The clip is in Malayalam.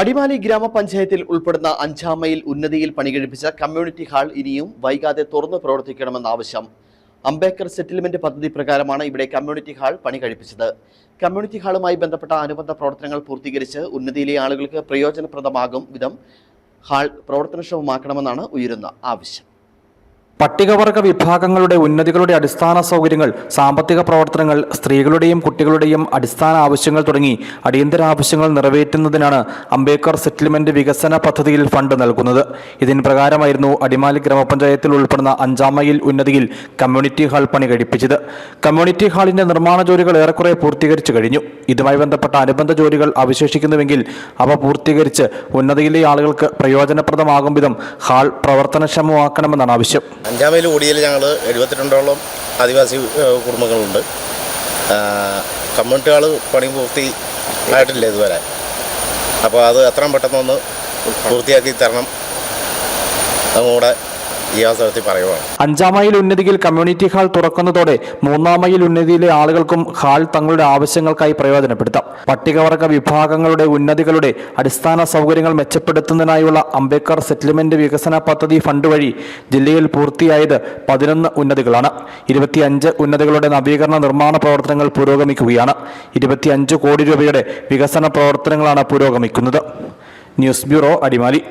അടിമാലി ഗ്രാമപഞ്ചായത്തിൽ ഉൾപ്പെടുന്ന അഞ്ചാം മൈൽ ഉന്നതിയിൽ പണികഴിപ്പിച്ച കമ്മ്യൂണിറ്റി ഹാൾ ഇനിയും വൈകാതെ തുറന്നു പ്രവർത്തിക്കണമെന്ന ആവശ്യം. അംബേദ്കർ സെറ്റിൽമെന്റ് പദ്ധതി പ്രകാരമാണ് ഇവിടെ കമ്മ്യൂണിറ്റി ഹാൾ പണി കഴിപ്പിച്ചത് കമ്മ്യൂണിറ്റി ഹാളുമായി ബന്ധപ്പെട്ട അനുബന്ധ പ്രവർത്തനങ്ങൾ പൂർത്തീകരിച്ച് ഉന്നതിയിലെ ആളുകൾക്ക് പ്രയോജനപ്രദമാകും വിധം ഹാൾ പ്രവർത്തനക്ഷമമാക്കണമെന്നാണ് ഉയരുന്ന ആവശ്യം. പട്ടികവർഗ വിഭാഗങ്ങളുടെ ഉന്നതികളുടെ അടിസ്ഥാന സൗകര്യങ്ങൾ സാമ്പത്തിക പ്രവർത്തനങ്ങൾ സ്ത്രീകളുടെയും കുട്ടികളുടെയും അടിസ്ഥാന ആവശ്യങ്ങൾ തുടങ്ങി അടിയന്തര ആവശ്യങ്ങൾ നിറവേറ്റുന്നതിനാണ് അംബേദ്കർ സെറ്റിൽമെന്റ് വികസന പദ്ധതിയിൽ ഫണ്ട് നൽകുന്നത്. ഇതിന് പ്രകാരമായിരുന്നു അടിമാലി ഗ്രാമപഞ്ചായത്തിൽ ഉൾപ്പെടുന്ന അഞ്ചാം മൈൽ ഉന്നതിയിൽ കമ്മ്യൂണിറ്റി ഹാൾ പണി കഴിപ്പിച്ചത്. കമ്മ്യൂണിറ്റി ഹാളിന്റെ നിർമ്മാണ ജോലികൾ ഏറെക്കുറെ പൂർത്തീകരിച്ചു കഴിഞ്ഞു. ഇതുമായി ബന്ധപ്പെട്ട അനുബന്ധ ജോലികൾ അവശേഷിക്കുന്നുവെങ്കിൽ അവ പൂർത്തീകരിച്ച് ഉന്നതിയിലെ ആളുകൾക്ക് പ്രയോജനപ്രദമാകും വിധം ഹാൾ പ്രവർത്തനക്ഷമമാക്കണമെന്നാണ് ആവശ്യം. അഞ്ചാം മൈൽ കൂടിയിൽ ഞങ്ങൾ എഴുപത്തിരണ്ടോളം ആദിവാസി കുടുംബങ്ങളുണ്ട്. കമ്മ്യൂണിറ്റികൾ പണി പൂർത്തി ആയിട്ടില്ല ഇതുവരെ. അപ്പോൾ അത് എത്രയും പെട്ടെന്നൊന്ന് പൂർത്തിയാക്കി തരണം. അതുകൂടെ ഈ അവസരത്തിൽ പറയുവാണ്. അഞ്ചാം മൈൽ ഉന്നതിയിൽ കമ്മ്യൂണിറ്റി ഹാൾ തുറക്കുന്നതോടെ മൂന്നാം മൈൽ ഉന്നതിയിലെ ആളുകൾക്കും ഹാൾ തങ്ങളുടെ ആവശ്യങ്ങൾക്കായി പ്രയോജനപ്പെടുത്താം. പട്ടികവർഗ വിഭാഗങ്ങളുടെ ഉന്നതികളുടെ അടിസ്ഥാന സൗകര്യങ്ങൾ മെച്ചപ്പെടുത്തുന്നതിനായുള്ള അംബേദ്കർ സെറ്റിൽമെന്റ് വികസന പദ്ധതി ഫണ്ട് വഴി ജില്ലയിൽ പൂർത്തിയായത് പതിനൊന്ന് ഉന്നതികളാണ്. ഇരുപത്തിയഞ്ച് ഉന്നതികളുടെ നവീകരണ നിർമ്മാണ പ്രവർത്തനങ്ങൾ പുരോഗമിക്കുകയാണ്. ഇരുപത്തിയഞ്ച് കോടി രൂപയുടെ വികസന പ്രവർത്തനങ്ങളാണ് പുരോഗമിക്കുന്നത്. News bureau Adimali.